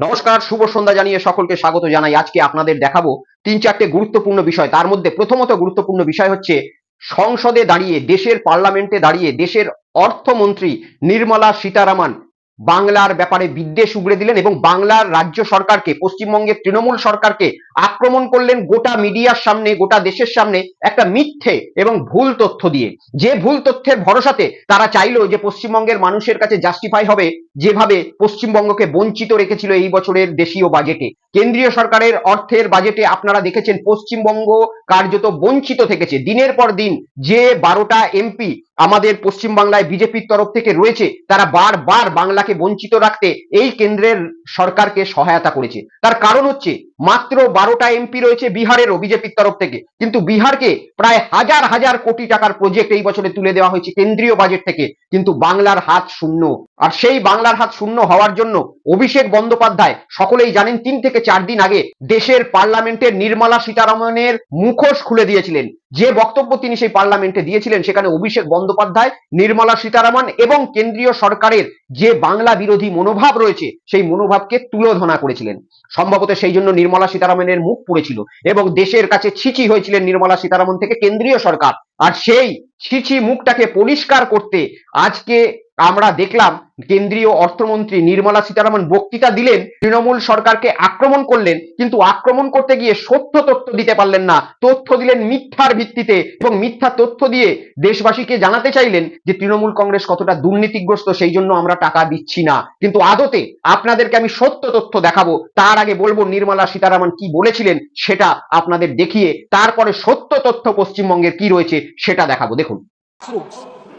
নমস্কার, শুভ সন্ধ্যা জানিয়ে সকলকে স্বাগত জানাই। আজকে আপনাদের দেখাবো তিন চারটে গুরুত্বপূর্ণ বিষয়। তার মধ্যে প্রথমত গুরুত্বপূর্ণ বিষয় হচ্ছে, সংসদে দাঁড়িয়ে, দেশের পার্লামেন্টে দাঁড়িয়ে, দেশের অর্থমন্ত্রী নির্মলা সীতারামন বাংলার ব্যাপারে বিদ্বেষ উগড়ে দিলেন এবং বাংলার রাজ্য সরকারকে, পশ্চিমবঙ্গের তৃণমূল সরকারকে আক্রমণ করলেন গোটা মিডিয়ার সামনে, গোটা দেশের সামনে একটা মিথ্যে এবং ভুল তথ্য দিয়ে। যে ভুল তথ্যের ভরসাতে তারা চাইলো যে পশ্চিমবঙ্গের মানুষের কাছে জাস্টিফাই হবে যেভাবে পশ্চিমবঙ্গকে বঞ্চিত রেখেছিল এই বছরের দেশীয় বাজেটে কেন্দ্রীয় সরকারের অর্থের বাজেটে আপনারা দেখেছেন পশ্চিমবঙ্গ কার্যত বঞ্চিত থেকেছে। দিনের পর দিন যে বারোটা এমপি আমাদের পশ্চিমবাংলায় বিজেপির তরফ থেকে রয়েছে, তারা বারবার বাংলাকে বঞ্চিত রাখতে এই কেন্দ্রের সরকারকে সহায়তা করেছে। তার কারণ হচ্ছে মাত্র বারোটা এমপি রয়েছে বিহারেরও, বিজেপির তরফ থেকে। কিন্তু বিহারকে প্রায় হাজার হাজার কোটি টাকার প্রজেক্ট এই বছরে তুলে দেওয়া হয়েছে কেন্দ্রীয় বাজেট থেকে। কিন্তু বাংলার হাত শূন্য। আর সেই বাংলার হাত শূন্য হওয়ার জন্য অভিষেক বন্দ্যোপাধ্যায় সকলেই জানেন তিন থেকে চার দিন আগে দেশের পার্লামেন্টের নির্মলা সীতারামনের মুখোশ খুলে দিয়েছিলেন। যে বক্তব্য তিনি সেই পার্লামেন্টে দিয়েছিলেন, সেখানে অভিষেক বন্দ্যোপাধ্যায়, নির্মলা সীতারামন এবং কেন্দ্রীয় সরকারের যে বাংলা বিরোধী মনোভাব রয়েছে, সেই মনোভাবকে তুলোধনা করেছিলেন। সম্ভবত সেই জন্য নির্মলা সীতারামনের মুখ পুড়েছিল এবং দেশের কাছে ছিচি হয়েছিলেন নির্মলা সীতারামন থেকে কেন্দ্রীয় সরকার। আর সেই ছিচি মুখটাকে পরিষ্কার করতে আজকে আমরা দেখলাম কেন্দ্রীয় অর্থমন্ত্রী নির্মলা সীতারামন বক্তৃতা দিলেন, তৃণমূল সরকারকে আক্রমণ করলেন, কিন্তু আক্রমণ করতে গিয়ে সত্য তথ্য দিতে পারলেন না। তথ্য দিলেন মিথ্যার ভিত্তিতে এবং মিথ্যা তথ্য দিয়ে দেশবাসীকে জানাতে চাইলেন যে তৃণমূল কংগ্রেস কতটা দুর্নীতিগ্রস্ত, সেই জন্য আমরা টাকা দিচ্ছি না। কিন্তু আদতে আপনাদেরকে আমি সত্য তথ্য দেখাবো। তার আগে বলব নির্মলা সীতারামন কি বলেছিলেন সেটা আপনাদের দেখিয়ে, তারপরে সত্য তথ্য পশ্চিমবঙ্গের কি রয়েছে সেটা দেখাবো। দেখুন.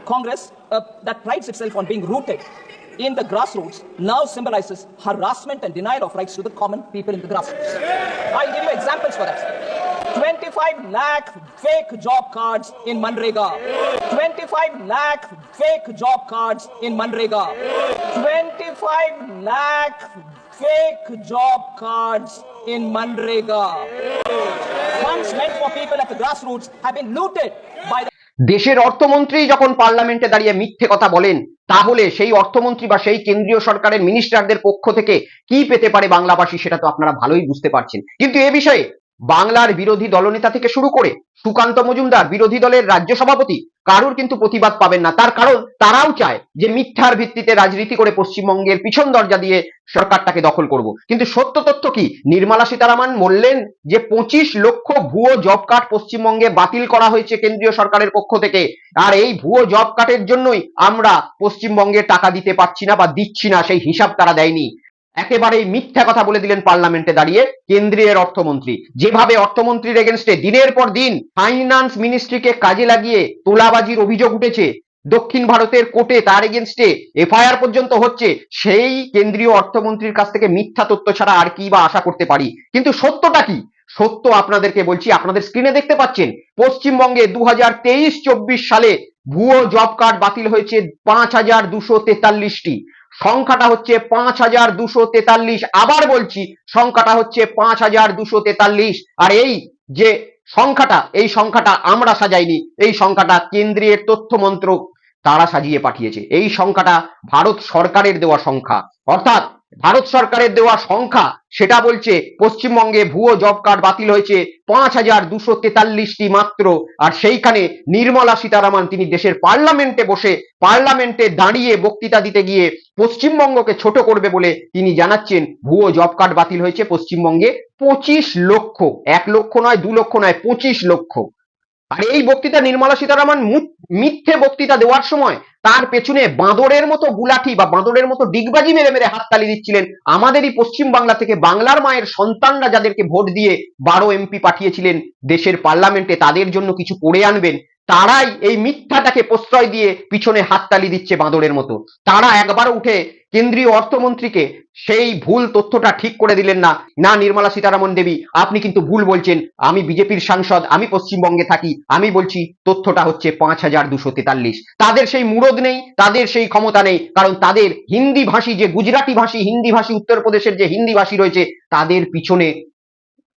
Congress, uh, that prides itself on being rooted in the grassroots, now symbolizes harassment and denial of rights to the common people in the grassroots. I'll give you examples for that. 25 lakh fake job cards in Manrega. 25 lakh fake job cards in Manrega. 25 lakh fake job cards in Manrega. Funds meant for people at the grassroots have been looted by the দেশের অর্থমন্ত্রী যখন পার্লামেন্টে দাঁড়িয়ে মিথ্যে কথা বলেন, তাহলে সেই অর্থমন্ত্রী বা সেই কেন্দ্রীয় সরকারের মিনিস্টারদের পক্ষ থেকে কি পেতে পারে বাংলাবাসী সেটা তো আপনারা ভালোই বুঝতে পারছেন। কিন্তু এ বিষয়ে বাংলার বিরোধী দলনেতা থেকে শুরু করে সুকান্ত মজুমদার, বিরোধী দলের রাজ্য সভাপতি, কারুর কিন্তু প্রতিবাদ পাবেন না। তার কারণ তারাও চায় যে মিথ্যার ভিত্তিতে রাজনীতি করে পশ্চিমবঙ্গের পিছন দরজা দিয়ে সরকারটাকে দখল করব। কিন্তু সত্য তথ্য কি? নির্মলা সীতারামন বললেন যে পঁচিশ লক্ষ ভুয়ো জব কার্ড পশ্চিমবঙ্গে বাতিল করা হয়েছে কেন্দ্রীয় সরকারের পক্ষ থেকে। আর এই ভুয়ো জব কার্ডের জন্যই আমরা পশ্চিমবঙ্গে টাকা দিতে পারছি না বা দিচ্ছি না, সেই হিসাব তারা দেয়নি। একেবারেই মিথ্যা কথা বলে দিলেন পার্লামেন্টে দাঁড়িয়ে কেন্দ্রীয় অর্থমন্ত্রী। যেভাবে অর্থমন্ত্রীর এগেনস্টে দিনের পর দিন ফাইন্যান্স মিনিস্ট্রিকে কাজে লাগিয়ে তোলাবাজির অভিযোগ উঠেছে, দক্ষিণ ভারতের কোর্টে তার এগেনস্টে এফআইআর পর্যন্ত হচ্ছে, সেই কেন্দ্রীয় অর্থমন্ত্রীর কাছ থেকে মিথ্যা তথ্য ছাড়া আর কি বা আশা করতে পারি। কিন্তু সত্যটা কি? সত্য আপনাদেরকে বলছি, আপনাদের স্ক্রিনে দেখতে পাচ্ছেন, পশ্চিমবঙ্গে দু হাজার তেইশ চব্বিশ সালে ভুয়ো জব কার্ড বাতিল হয়েছে পাঁচ হাজার দুশো তেতাল্লিশটি। সংখ্যাটা হচ্ছে পাঁচ হাজার দুশো তেতাল্লিশ। আবার বলছি, সংখ্যাটা হচ্ছে পাঁচ হাজার দুশো তেতাল্লিশ। আর এই যে সংখ্যাটা, এই সংখ্যাটা আমরা সাজাইনি, এই সংখ্যাটা কেন্দ্রীয় তথ্য মন্ত্রক তারা সাজিয়ে পাঠিয়েছে। এই সংখ্যাটা ভারত সরকারের দেওয়া সংখ্যা। অর্থাৎ ভারত সরকারের দেওয়া সংখ্যা, সেটা বলছে পশ্চিমবঙ্গে ভুয়ো জব কার্ড বাতিল হয়েছে পাঁচ হাজার দুশো তেতাল্লিশটি মাত্র। আর সেইখানে নির্মলা সীতারামন, তিনি দেশের পার্লামেন্টে বসে পার্লামেন্টে দাঁড়িয়ে বক্তৃতা দিতে গিয়ে পশ্চিমবঙ্গকে ছোট করবে বলে তিনি জানাচ্ছেন, ভুয়ো জব কার্ড বাতিল হয়েছে পশ্চিমবঙ্গে পঁচিশ লক্ষ। এক লক্ষ নয়, দু লক্ষ নয়, পঁচিশ লক্ষ। আর এই বক্তৃতা নির্মলা সীতারামন মিথ্যে বক্তৃতা দেওয়ার সময় তার পেছনে বাঁদরের মতো গুলাঠি বা বাঁদরের মতো ডিগবাজি মেরে মেরে হাততালি দিচ্ছিলেন। আমাদেরই পশ্চিম বাংলা থেকে বাংলার মায়ের সন্তানরা যাদেরকে ভোট দিয়ে বারো এমপি পাঠিয়েছিলেন দেশের পার্লামেন্টে, তাদের জন্য কিছু করে আনবেন। তারাই এই মিথ্যাটাকে প্রশ্রয় দিয়ে পিছনে হাততালি দিচ্ছে বাঁদরের মতো। তারা একবার উঠে কেন্দ্রীয় অর্থমন্ত্রীকে সেই ভুল তথ্যটা ঠিক করে দিলেন না। না, নির্মলা সীতারামন দেবী, আপনি কিন্তু ভুল বলছেন। আমি বিজেপির সাংসদ, আমি পশ্চিমবঙ্গে থাকি, আমি বলছি তথ্যটা হচ্ছে পাঁচ হাজার দুশো তেতাল্লিশ। তাদের সেই মুরদ নেই, তাদের সেই ক্ষমতা নেই, কারণ তাদের হিন্দি ভাষী, যে গুজরাটি ভাষী, হিন্দি ভাষী উত্তরপ্রদেশের যে হিন্দি ভাষী রয়েছে, তাদের পিছনে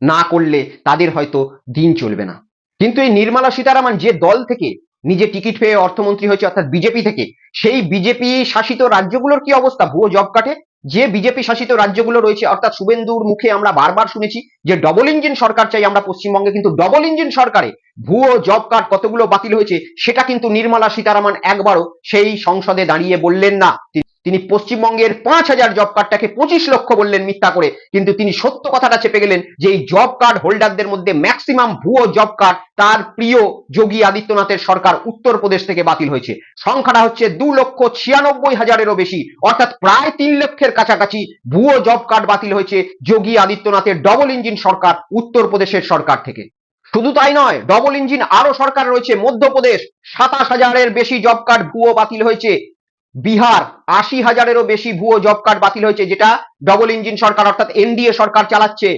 না করলে তাদের হয়তো দিন চলবে না। কিন্তু এই নির্মলা সীতারামন যে দল থেকে নিজে টিকিট পেয়ে অর্থমন্ত্রী হয়েছে অর্থাৎ বিজেপি থেকে, সেই বিজেপি শাসিত রাজ্যগুলোর কি অবস্থা? ভুয়ো জব কাটে। যে বিজেপি শাসিত রাজ্যগুলো রয়েছে, অর্থাৎ শুভেন্দুর মুখে আমরা বারবার শুনেছি যে ডবল ইঞ্জিন সরকার চাই আমরা পশ্চিমবঙ্গে, কিন্তু ডবল ইঞ্জিন সরকারে ভুয়ো জব কার্ড কতগুলো বাতিল হয়েছে, সেটা কিন্তু নির্মলা সীতারামন একবারও সেই সংসদে দাঁড়িয়ে বললেন না। তিনি- পশ্চিমবঙ্গের পাঁচ হাজার জব কার্ডটাকে পঁচিশ লক্ষ বললেন মিথ্যা করে। কিন্তু তিনি সত্য কথাটা চেপে গেলেন যে এই জব কার্ড হোল্ডারদের মধ্যে ম্যাক্সিমাম ভুয়ো জব কার্ড তার প্রিয় যোগী আদিত্যনাথের সরকার উত্তরপ্রদেশ থেকে বাতিল হয়েছে। সংখ্যাটা হচ্ছে দু লক্ষ ছিয়ানব্বই হাজারেরও বেশি। অর্থাৎ প্রায় তিন লক্ষের কাছাকাছি ভুয়ো জব কার্ড বাতিল হয়েছে যোগী আদিত্যনাথের ডবল ইঞ্জিন সরকার উত্তরপ্রদেশের সরকার থেকে। শুধু তাই নয় ডবল ইঞ্জিন আরও সরকার রয়েছে মধ্যপ্রদেশ। সাতাশ হাজারের বেশি জব কার্ড ভুয়ো বাতিল হয়েছে। বিহার আশি হাজারেরও বেশি ভুয়ো জব কার্ড বাতিল হয়েছে, যেটা ডবল ইঞ্জিন সরকার, অর্থাৎ এনডিএ সরকার চালাচ্ছে।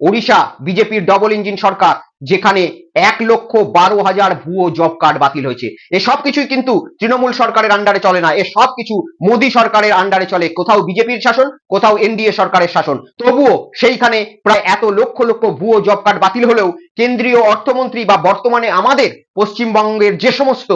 ওড়িশা বিজেপির ডবল ইঞ্জিন সরকার, যেখানে এক লক্ষ বারো হাজার ভুয়ো জব কার্ড বাতিল হয়েছে। এসব কিছুই কিন্তু তৃণমূল সরকারের আন্ডারে চলে না এসব কিছু মোদী সরকারের আন্ডারে চলে। কোথাও বিজেপির শাসন, কোথাও এনডিএ সরকারের শাসন। তবুও সেইখানে প্রায় এত লক্ষ লক্ষ ভুয়ো জব কার্ড বাতিল হলেও কেন্দ্রীয় অর্থমন্ত্রী বা বর্তমানে আমাদের পশ্চিমবঙ্গের যে সমস্ত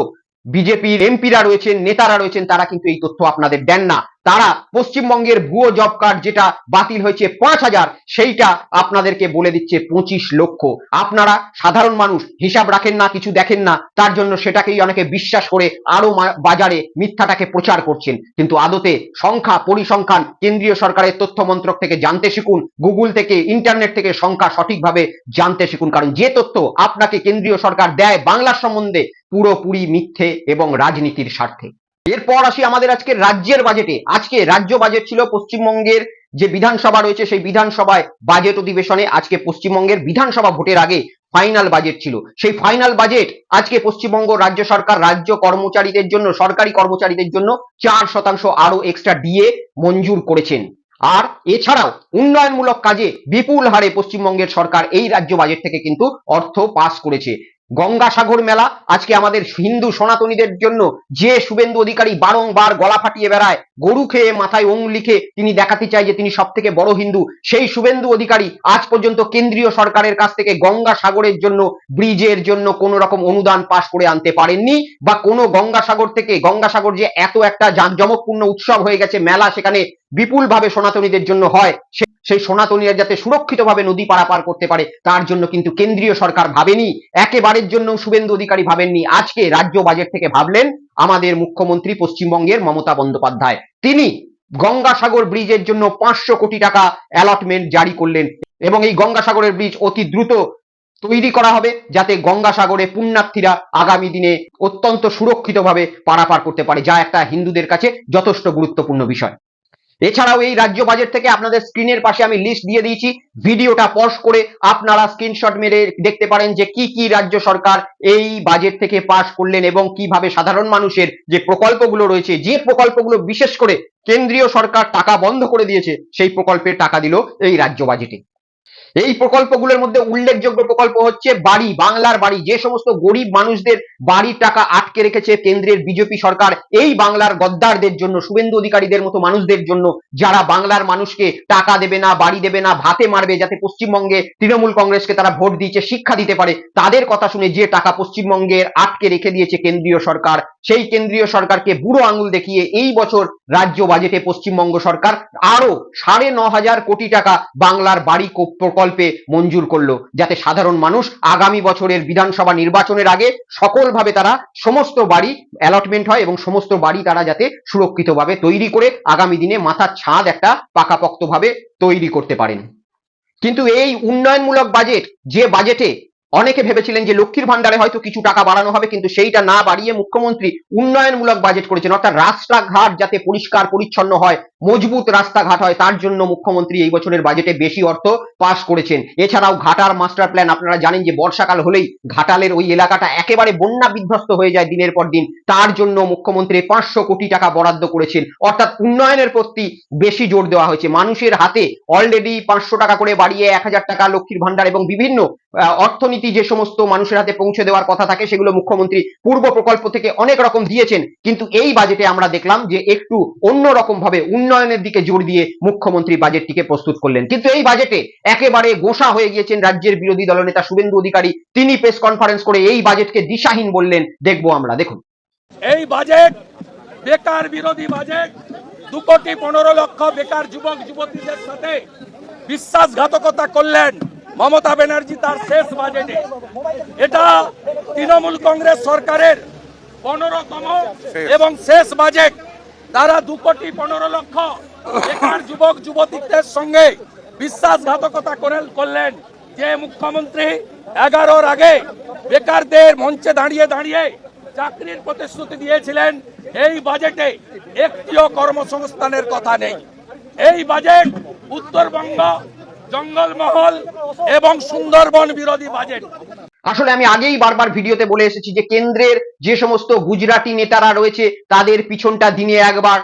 বিজেপির এমপিরা রয়েছেন নেতারা রয়েছেন তারা কিন্তু এই তথ্য আপনাদের দেন না। তারা পশ্চিমবঙ্গের ভুয়ো জব কার্ড যেটা বাতিল হয়েছে পাঁচ হাজার, সেইটা আপনাদেরকে বলে দিচ্ছে পঁচিশ লক্ষ। আপনারা সাধারণ মানুষ, হিসাব রাখেন না, কিছু দেখেন না, তার জন্য সেটাকেই অনেকে বিশ্বাস করে আরও বাজারে মিথ্যাটাকে প্রচার করছেন। কিন্তু আদতে সংখ্যা পরিসংখ্যান কেন্দ্রীয় সরকারের তথ্য মন্ত্রক থেকে জানতে শিখুন, গুগল থেকে, ইন্টারনেট থেকে সংখ্যা সঠিকভাবে জানতে শিখুন। কারণ যে তথ্য আপনাকে কেন্দ্রীয় সরকার দেয় বাংলার সম্বন্ধে পুরোপুরি মিথ্যে এবং রাজনীতির স্বার্থে। এরপর আসি আমাদের আজকে রাজ্যের বাজেটে আজকে রাজ্য বাজেট ছিল পশ্চিমবঙ্গের যে বিধানসভা রয়েছে, সেই বিধানসভায় বাজেট অধিবেশনে আজকে পশ্চিমবঙ্গের বিধানসভা ভোটের আগে ফাইনাল বাজেট ছিল। সেই ফাইনাল বাজেট আজকে পশ্চিমবঙ্গ রাজ্য সরকার, রাজ্য কর্মচারীদের জন্য, সরকারি কর্মচারীদের জন্য চার শতাংশ আরও এক্সট্রা দিয়ে মঞ্জুর করেছেন। আর এছাড়াও উন্নয়নমূলক কাজে বিপুল হারে পশ্চিমবঙ্গের সরকার এই রাজ্য বাজেট থেকে কিন্তু অর্থ পাস করেছে। গঙ্গাসাগর মেলা। আজকে আমাদের হিন্দু সনাতনীদের জন্য যে শুভেন্দু অধিকারী বারংবার গলা ফাটিয়ে বেড়ায়, গরু খেয়ে মাথায় ওং লিখে তিনি দেখাতে চায় যে তিনি সব থেকে বড় হিন্দু। সেই শুভেন্দু অধিকারী আজ পর্যন্ত কেন্দ্রীয় সরকারের কাছ থেকে গঙ্গাসাগরের জন্য, ব্রিজের জন্য কোন রকম অনুদান পাশ করে আনতে পারেননি বা কোনো গঙ্গাসাগর থেকে গঙ্গাসাগর যে এত একটা জাঁকজমকপূর্ণ উৎসব হয়ে গেছে, মেলা সেখানে বিপুলভাবে সনাতনীদের জন্য হয়। সেই সনাতনীরা যাতে সুরক্ষিতভাবে নদী পারাপার করতে পারে, তার জন্য কিন্তু কেন্দ্রীয় সরকার ভাবেনি। একেবারের জন্য শুভেন্দু অধিকারী ভাবেননি। আজকে রাজ্য বাজেট থেকে ভাবলেন আমাদের মুখ্যমন্ত্রী পশ্চিমবঙ্গের মমতা বন্দ্যোপাধ্যায়। তিনি গঙ্গাসাগর ব্রিজের জন্য পাঁচশো কোটি টাকা অ্যালটমেন্ট জারি করলেন এবং এই গঙ্গাসাগরের ব্রিজ অতি দ্রুত তৈরি করা হবে যাতে গঙ্গাসাগরে পুণ্যার্থীরা আগামী দিনে অত্যন্ত সুরক্ষিতভাবে পারাপার করতে পারে, যা একটা হিন্দুদের কাছে যথেষ্ট গুরুত্বপূর্ণ বিষয়। এছাড়াও এই রাজ্য বাজেট থেকে আপনাদের স্ক্রিনের পাশে আমি লিস্ট দিয়ে দিয়েছি। ভিডিওটা পজ করে আপনারা স্ক্রিনশট মেরে দেখতে পারেন যে কি কি রাজ্য সরকার এই বাজেট থেকে পাশ করলেন এবং কীভাবে সাধারণ মানুষের যে প্রকল্পগুলো রয়েছে, যে প্রকল্পগুলো বিশেষ করে কেন্দ্রীয় সরকার টাকা বন্ধ করে দিয়েছে, সেই প্রকল্পের টাকা দিল এই রাজ্য বাজেটে এই প্রকল্পগুলোর মধ্যে উল্লেখযোগ্য প্রকল্প হচ্ছে বাড়ি, বাংলার বাড়ি। যে সমস্ত গরিব মানুষদের বাড়ির টাকা আটকে রেখেছে কেন্দ্রের বিজেপি সরকার, এই বাংলার গদ্দারদের জন্য, শুভেন্দু অধিকারীদের মতো মানুষদের জন্য যারা বাংলার মানুষকে টাকা দেবে না, বাড়ি দেবে না, ভাতে মারবে যাতে পশ্চিমবঙ্গে তৃণমূল কংগ্রেসকে তারা ভোট দিয়েছে, শিক্ষা দিতে পারে, তাদের কথা শুনে যে টাকা পশ্চিমবঙ্গের আটকে রেখে দিয়েছে কেন্দ্রীয় সরকার, সেই কেন্দ্রীয় সরকারকে বুড়ো আঙুল দেখিয়ে এই বছর রাজ্য বাজেটে পশ্চিমবঙ্গ সরকার আরও সাড়ে ন হাজার কোটি টাকা বাংলার বাড়ি কো- প্রকল্পে মঞ্জুর করল, যাতে সাধারণ মানুষ আগামী বছরের বিধানসভা নির্বাচনের আগে সকলভাবে তারা সমস্ত বাড়ি অ্যালটমেন্ট হয় এবং সমস্ত বাড়ি তারা যাতে সুরক্ষিতভাবে তৈরি করে আগামী দিনে মাথার ছাদ একটা পাকাপোক্তভাবে তৈরি করতে পারেন। কিন্তু এই উন্নয়নমূলক বাজেট যে বাজেটে অনেকে ভেবেছিলেন যে লক্ষ্মীর ভান্ডারে হয়তো কিছু টাকা বাড়ানো হবে, কিন্তু সেইটা না বাড়িয়ে মুখ্যমন্ত্রী উন্নয়নমূলক বাজেট করেছেন। অর্থাৎ রাস্তাঘাট যাতে পরিষ্কার পরিচ্ছন্ন হয়, মজবুত রাস্তাঘাট হয়, তার জন্য মুখ্যমন্ত্রী এই বছরের বাজেটে বেশি অর্থ পাস করেছেন। এছাড়াও ঘাটার মাস্টার প্ল্যান আপনারা জানেন যে বর্ষাকাল হলেই ঘাটালের ওই এলাকাটা একেবারে বন্যা বিধ্বস্ত হয়ে যায় দিনের পর দিন। তার জন্য মুখ্যমন্ত্রী পাঁচশো কোটি টাকা বরাদ্দ করেছেন। অর্থাৎ উন্নয়নের প্রতি বেশি জোর দেওয়া হয়েছে। মানুষের হাতে অলরেডি পাঁচশো টাকা করে বাড়িয়ে এক হাজার টাকা লক্ষ্মীর ভান্ডার এবং বিভিন্ন অর্থনীতি যে সমস্ত মানুষের হাতে পৌঁছে দেওয়ার কথা থাকে, সেগুলো মুখ্যমন্ত্রী পূর্ব প্রকল্প থেকে অনেক রকম দিয়েছেন। কিন্তু এই বাজেটে আমরা দেখলাম যে একটু অন্য রকম ভাবে উন্নয়নের দিকে জোর দিয়ে মুখ্যমন্ত্রী বাজেটটিকে প্রস্তুত করলেন। কিন্তু এই বাজেটে একেবারে গোসা হয়ে গিয়েছেন রাজ্যের বিরোধী দলনেতা শুভেন্দু অধিকারী। তিনি প্রেস কনফারেন্স করে এই বাজেটকে দিশাহীন বললেন। দেখব আমরা, দেখুন। এই বাজেট বেকার বিরোধী বাজেট দু কোটি পনেরো লক্ষ বেকার যুবক, যুবতীদের সাথে বিশ্বাসঘাতকতা করলেন। মমতা ব্যানার্জি তার শেষ বাজেটে। এটা তৃণমূল কংগ্রেস সরকারের পনেরোতম এবং শেষ বাজেট। তারা দু কোটি পনেরো লক্ষ বেকার যুবক যুবতীদের সঙ্গে বিশ্বাসঘাতকতা করলেন যে মুখ্যমন্ত্রী এগারোর আগে বেকারদের মঞ্চে দাঁড়িয়ে দাঁড়িয়ে চাকরির প্রতিশ্রুতি দিয়েছিলেন। এই বাজেটে একটিও কর্মসংস্থানের কথা নেই। এই বাজেট উত্তরবঙ্গ জঙ্গলমহল এবং সুন্দরবন বিরোধী বাজেট আসলে আমি আগেই বারবার ভিডিওতে বলে এসেছি যে কেন্দ্রের যে সমস্ত গুজরাটি নেতারা রয়েছে, তাদের পিছনটা দিনে একবার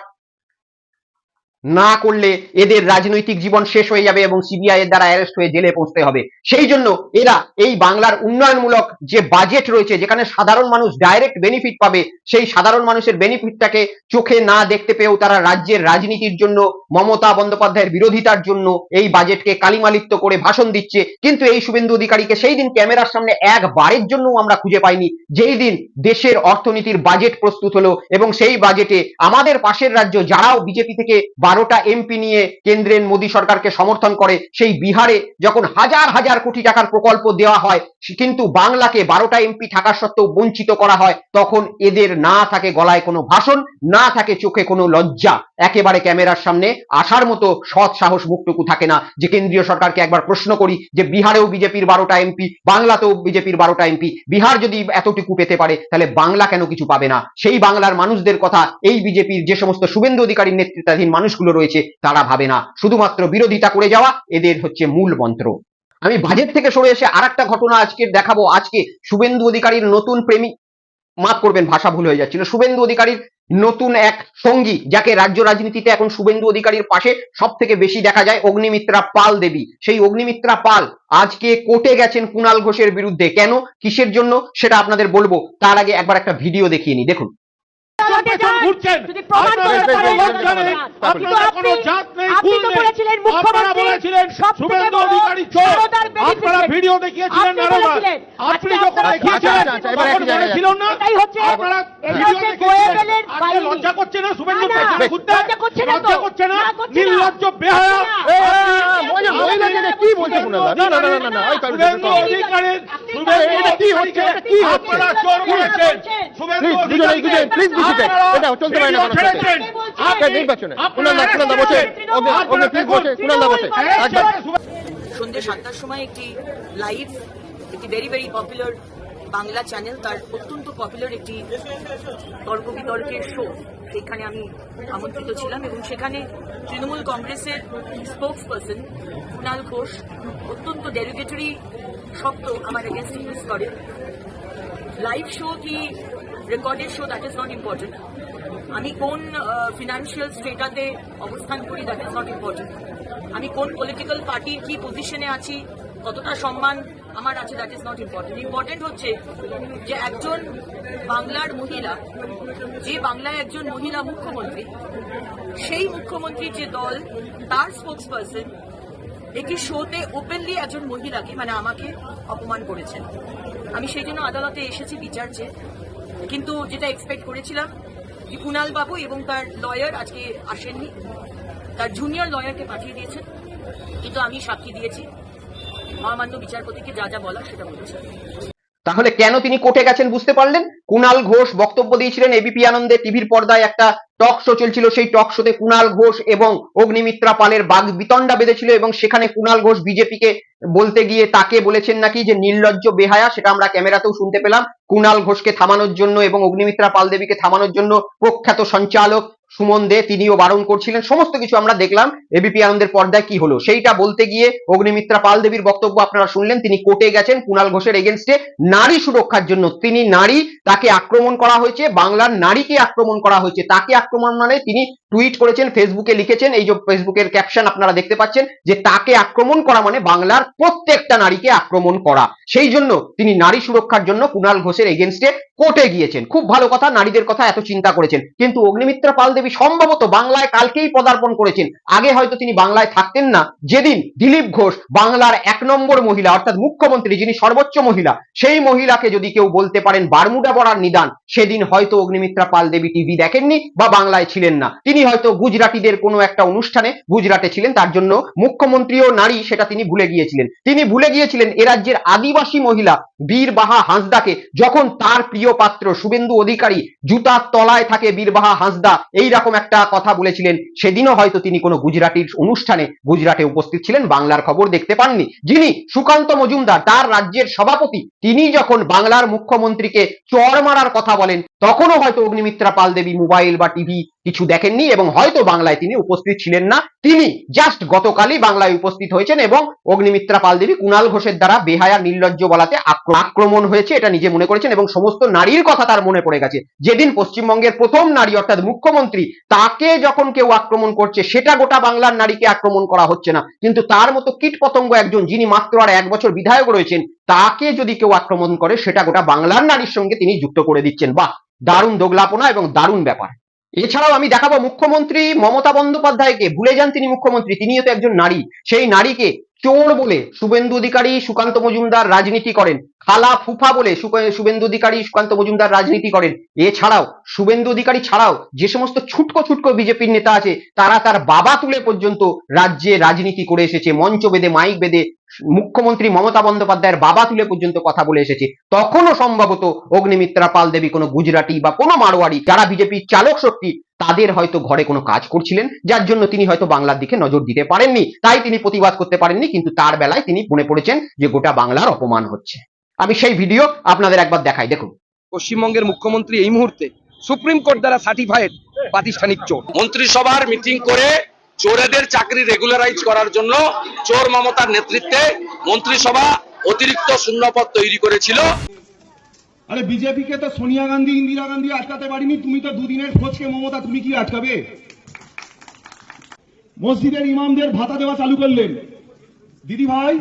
না করলে এদের রাজনৈতিক জীবন শেষ হয়ে যাবে এবং সিবিআই এর দ্বারা অ্যারেস্ট হয়ে জেলে পৌঁছতে হবে। সেই জন্য এরা এই বাংলার উন্নয়নমূলক যে বাজেট রয়েছে, যেখানে সাধারণ মানুষ ডাইরেক্ট বেনিফিট পাবে, সেই সাধারণ মানুষের বেনিফিটটাকে চোখে না দেখতে পেয়েও তারা রাজ্যের রাজনীতির জন্য, মমতা বন্দ্যোপাধ্যায়ের বিরোধিতার জন্য এই বাজেটকে কালিমালিপ্ত করে ভাষণ দিচ্ছে। কিন্তু এই শুভেন্দু অধিকারীকে সেই দিন ক্যামেরার সামনে একবারের জন্য আমরা খুঁজে পাইনি। যেই দিন দেশের অর্থনীতির বাজেট প্রস্তুত হলো এবং সেই বাজেটে আমাদের পাশের রাজ্য, যারাও বিজেপি থেকে বারোটা এমপি নিয়ে কেন্দ্রের মোদী সরকারকে সমর্থন করে, সেই বিহারে যখন হাজার হাজার কোটি টাকার প্রকল্প দেওয়া হয়, কিন্তু বাংলাকে বারোটা এমপি থাকার সত্ত্বেও বঞ্চিত করা হয়, তখন এদের না থাকে গলায় কোনো ভাষণ, না থাকে চোখে কোনো লজ্জা। একেবারে ক্যামেরার সামনে আসার মতো সৎ সাহস মুখটুকু থাকে না যে কেন্দ্রীয় সরকারকে একবার প্রশ্ন করি যে বিহারেও বিজেপির বারোটা এমপি বাংলাতেও বিজেপির বারোটা এমপি বিহার যদি এতটুকু পেতে পারে, তাহলে বাংলা কেন কিছু পাবে না? সেই বাংলার মানুষদের কথা এই বিজেপির যে সমস্ত শুভেন্দু অধিকারীর নেতৃত্বাধীন মানুষগুলো রয়েছে, তারা ভাবে না। শুধুমাত্র বিরোধিতা করে যাওয়া, এদের হচ্ছে মূল মন্ত্র। আমি বাজেট থেকে সরে এসে আর একটা ঘটনা আজকে দেখাবো। আজকে শুভেন্দু অধিকারীর নতুন প্রেমিক মাফ করবেন, ভাষা ভুল হয়ে যাচ্ছিল। শুভেন্দু অধিকারীর নতুন এক সঙ্গী, যাকে রাজ্য রাজনীতিতে এখন শুভেন্দু অধিকারীর পাশে সব থেকে বেশি দেখা যায়, অগ্নিমিত্রা পাল দেবী। সেই অগ্নিমিত্রা পাল আজকে কোর্টে গেছেন কুণাল ঘোষের বিরুদ্ধে। কেন? কিসের জন্য? সেটা আপনাদের বলব। তার আগে একবার একটা ভিডিও দেখিয়ে নি দেখুন। পেছন ঘুরছেন যদি প্রমাণ করতে পারেন, কিন্তু আপনি- আপনি তো বলেছিলেন মুখ্যমন্ত্রী বলেছিলেন শুভেন্দু অধিকারী চোর আপনারা ভিডিও দেখিয়েছিলেন আপনি আপনি যখন দেখিয়েছিলেন আচ্ছা, আচ্ছা, তখন বলেছিলেন না এটাই হচ্ছে আপনারা ভিডিও দেখিয়েছিলেন গোয়েবেলের লজ্জা করছে না শুভেন্দু পেছনে ঘুরতে লজ্জা করছে না লজ্জা করছে না। নির্লজ্জ বেহায়া আপনি- আপনি- মহিলাকে কি বলছে আপনি-? না, না, না, না, না, ওই শুভেন্দু অধিকারীর শুভেন্দু কি হচ্ছে? কি হচ্ছে? আপনারা চোর বলেছেন শুভেন্দু Please, প্লিজ আপনারা এটা চলতে পারে না নির্বাচনে। বসে। বসে, বসে। সন্ধ্যে সাতটার সময় একটি লাইভ একটি very very popular Bangla channel তার অত্যন্ত পপুলার একটি তর্ক বিতর্কের শো সেখানে আমি আমন্ত্রিত ছিলাম এবং সেখানে তৃণমূল কংগ্রেসের স্পোক্স পার্সন কুণাল ঘোষ অত্যন্ত ডেরিগেটরি শব্দ আমার এগেনস্ট ইউজ করে লাইভ শো কি recorded show that is not important আমি কোন ফিনান্সিয়াল স্টেটাতে অবস্থান করি দ্যাট ইজ নট ইম্পর্টেন্ট আমি কোন পলিটিক্যাল পার্টির কি পজিশনে আছি, কতটা সম্মান আমার আছে that is not important important হচ্ছে যে একজন বাংলার মহিলা, যে বাংলায় একজন মহিলা মুখ্যমন্ত্রী, সেই মুখ্যমন্ত্রীর যে দল, তার স্পোক্স পার্সন একটি শোতে ওপেনলি একজন মহিলাকে মানে আমাকে অপমান করেছেন। আমি সেই জন্য আদালতে এসেছি বিচার চেয়ে কিন্তু যেটা এক্সপেক্ট করেছিলাম যে কুণাল বাবু এবং তার লয়ার আজকে আসেননি। তার জুনিয়র লয়ারকে পাঠিয়ে দিয়েছেন। কিন্তু আমি সাক্ষী দিয়েছি। মহামান্য বিচারপতিকে যা যা বলা সেটা বলেছি। তাহলে কেন তিনি কোর্টে গেছেন বুঝতে পারলেন? কুণাল ঘোষ বক্তব্য দিয়েছিলেন এবিপি আনন্দে, টিভির পর্দায় একটা টক শো চলছিল, সেই টক শোতে কুণাল ঘোষ এবং অগ্নিমিত্রা পালের বাগ বিতণ্ডা বেঁধেছিল এবং সেখানে কুণাল ঘোষ বিজেপিকে বলতে গিয়ে তাকে বলেছেন নাকি যে নির্লজ্জ বেহায়া, সেটা আমরা ক্যামেরাতেও শুনতে পেলাম। কুণাল ঘোষকে থামানোর জন্য এবং অগ্নিমিত্রা পাল দেবীকে থামানোর জন্য প্রখ্যাত সঞ্চালক সুমন দে, তিনিও বারণ করছিলেন। সমস্ত কিছু আমরা দেখলাম। এবিপি আনন্দের পর্দায় কি হলো? সেইটা বলতে গিয়ে অগ্নিমিত্রা পাল দেবীর বক্তব্য আপনারা শুনলেন। তিনি কোর্টে গেছেন কুণাল ঘোষের এগেনস্টে নারী সুরক্ষার জন্য তিনি নারী তাকে আক্রমণ করা হয়েছে। বাংলার নারীকে আক্রমণ করা হয়েছে। তাকে আক্রমণ মানে তিনি টুইট করেছেন ফেসবুকে লিখেছেন। এই যে ফেসবুকের ক্যাপশন আপনারা দেখতে পাচ্ছেন যে তাকে আক্রমণ করা মানে বাংলার প্রত্যেকটা নারীকে আক্রমণ করা। সেই জন্য তিনি নারী সুরক্ষার জন্য কুণাল ঘোষের এগেনস্টে কোর্টে গিয়েছেন। খুব ভালো কথা, নারীদের কথা এত চিন্তা করেছেন। কিন্তু অগ্নিমিত্রা পাল দেবী সম্ভবত বাংলায় কালকেই পদার্পণ করেছেন। আগে হয়তো তিনি বাংলায় থাকতেন না। যেদিন দিলীপ ঘোষ বাংলার এক নম্বর মহিলা, অর্থাৎ মুখ্যমন্ত্রী যিনি সর্বোচ্চ মহিলা, সেই মহিলাকে যদি কেউ বলতে পারেন বারমুডা পড়ার নিদান, সেদিন হয়তো অগ্নিমিত্রা পাল দেবী টিভি দেখেননি বা বাংলায় ছিলেন না। তিনি হয়তো গুজরাটিদের কোনো একটা অনুষ্ঠানে গুজরাটে ছিলেন, তার জন্য মুখ্যমন্ত্রী ও নারী সেটা তিনি ভুলে গিয়েছিলেন। তিনি ভুলে গিয়েছিলেন এ রাজ্যের আদিবাসী মহিলা বীরবাহা হাঁসদাকে, যখন তার প্রিয় পাত্র শুভেন্দু অধিকারী জুতার তলায় থাকে বীরবাহা হাঁসদা এইরকম একটা কথা বলেছিলেন। সেদিনও হয়তো তিনি কোনো গুজরাটির অনুষ্ঠানে গুজরাটে উপস্থিত ছিলেন, বাংলার খবর দেখতে পাননি। যিনি সুকান্ত মজুমদার, তার রাজ্যের সভাপতি, তিনি যখন বাংলার মুখ্যমন্ত্রীকে চর মারার কথা বলেন, তখনও হয়তো অগ্নিমিত্রা পাল দেবী মোবাইল বা টিভি কিছু দেখেননি এবং হয়তো বাংলায় তিনি উপস্থিত ছিলেন না। তিনি জাস্ট গতকালই বাংলায় উপস্থিত হয়েছেন এবং অগ্নিমিত্রা পাল দেবী কুণাল ঘোষের দ্বারা বেহায়া নির্লজ্জ বলাতে আক্র- আক্রমণ হয়েছে এটা নিজে মনে করেছেন এবং সমস্ত নারীর কথা তার মনে পড়ে গেছে। যেদিন পশ্চিমবঙ্গের প্রথম নারী, অর্থাৎ মুখ্যমন্ত্রী তাকে যখন কেউ আক্রমণ করছে, সেটা গোটা বাংলার নারীকে আক্রমণ করা হচ্ছে না। কিন্তু তার মতো কীট পতঙ্গ একজন, যিনি মাত্র আর এক বছর বিধায়ক রয়েছেন, তাকে যদি কেউ আক্রমণ করে, সেটা গোটা বাংলার নারীর সঙ্গে তিনি যুক্ত করে দিচ্ছেন। বাহ! দারুণ দোগলাপনা এবং দারুণ ব্যাপার। এছাড়াও আমি দেখাবো মুখ্যমন্ত্রী মমতা বন্দ্যোপাধ্যায়কে, ভুলে যান তিনি মুখ্যমন্ত্রী, তিনিও তো একজন নারী। সেই নারীকে চোর বলে শুভেন্দু অধিকারী সুকান্ত মজুমদার রাজনীতি করেন। খালা ফুফা বলে শুভেন্দু অধিকারী সুকান্ত মজুমদার রাজনীতি করেন। এছাড়াও শুভেন্দু অধিকারী ছাড়াও যে সমস্ত ছুটকো ছুটকো বিজেপির নেতা আছে, তারা তার বাবা তুলে পর্যন্ত রাজ্যে রাজনীতি করে এসেছে। মঞ্চ বেঁধে, মাইক বেঁধে মুখ্যমন্ত্রী মমতা বন্দ্যোপাধ্যায়ের বাবা তুলে পর্যন্ত কথা বলে এসেছে। তখনও সম্ভবত অগ্নিমিত্রা পাল দেবী কোনো গুজরাটি বা কোনো মারোয়ারি যারা বিজেপির চালক শক্তি তাদের হয়তো ঘরে কোনো কাজ করছিলেন যার জন্য তিনি হয়তো বাংলার দিকে নজর দিতে পারেননি। তাই তিনি প্রতিবাদ করতে পারেননি কিন্তু তার বেলায় তিনি মনে পড়েছেন যে গোটা বাংলার অপমান হচ্ছে। আমি সেই ভিডিও আপনাদের একবার দেখাই দেখুন। পশ্চিমবঙ্গের মুখ্যমন্ত্রী এই মুহূর্তে সুপ্রিম কোর্ট দ্বারা সার্টিফাইড প্রাতিষ্ঠানিক চোর। মন্ত্রিসভার মিটিং করে চোরেদের চাকরি রেগুলারাইজ করার জন্য চোর মমতার নেতৃত্বে মন্ত্রিসভা অতিরিক্ত শূন্যপদ তৈরি করেছিল। আরে বিজেপিকে তো সোনিয়া গান্ধী, ইন্দিরা গান্ধী আটকাতে পারিনি, তুমি তো দুদিনের খোঁজকে মমতা, তুমি কি আটকাবে? মসজিদের ইমামদের ভাতা দেওয়া চালু করলেন। দিদি ভাই,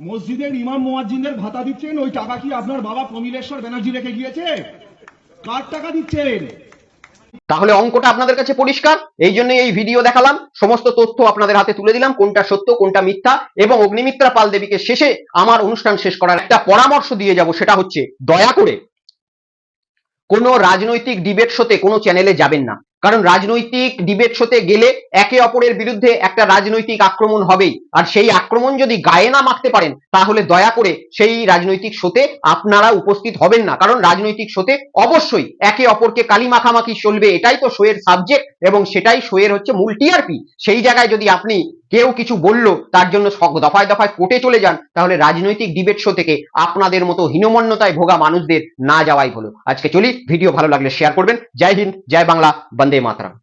মসজিদের ইমাম মোয়াজ্জিনদের ভাতা দিচ্ছেন, ওই টাকা কি আপনার বাবা প্রমিলেশ্বর ব্যানার্জি রেখে গিয়েছে? কার টাকা দিচ্ছেন? তাহলে অঙ্কটা আপনাদের কাছে পরিষ্কার? এই জন্যই এই ভিডিও দেখালাম। সমস্ত তথ্য আপনাদের হাতে তুলে দিলাম, কোনটা সত্য, কোনটা মিথ্যা, এবং অগ্নিমিত্রা পাল দেবীকে শেষে আমার অনুষ্ঠান শেষ করার একটা পরামর্শ দিয়ে যাব, সেটা হচ্ছে দয়া করে কোনো রাজনৈতিক ডিবেট শোতে কোনো চ্যানেলে যাবেন না। কারণ রাজনৈতিক ডিবেট শোতে গেলে একে অপরের বিরুদ্ধে একটা রাজনৈতিক আক্রমণ হবেই। আর সেই আক্রমণ যদি গায়ে না মাখতে পারেন, তাহলে দয়া করে সেই রাজনৈতিক শোতে আপনারা উপস্থিত হবেন না। কারণ রাজনৈতিক শোতে অবশ্যই একে অপরকে কালি মাখামাখি চলবে, এটাই তো শোয়ের সাবজেক্ট এবং সেটাই শোয়ের হচ্ছে মূল টিআরপি সেই জায়গায় যদি আপনি কেউ কিছু বলল, তার জন্য দফায় দফায় কোর্টে চলে যান, তাহলে রাজনৈতিক ডিবেট শো থেকে আপনাদের মতো হীনমন্যতায় ভোগা মানুষদের না যাওয়াই হলো। আজকে চলি ভিডিও ভালো লাগলে শেয়ার করবেন। জয় হিন্দ, জয় বাংলা, বন্দে মাতরম।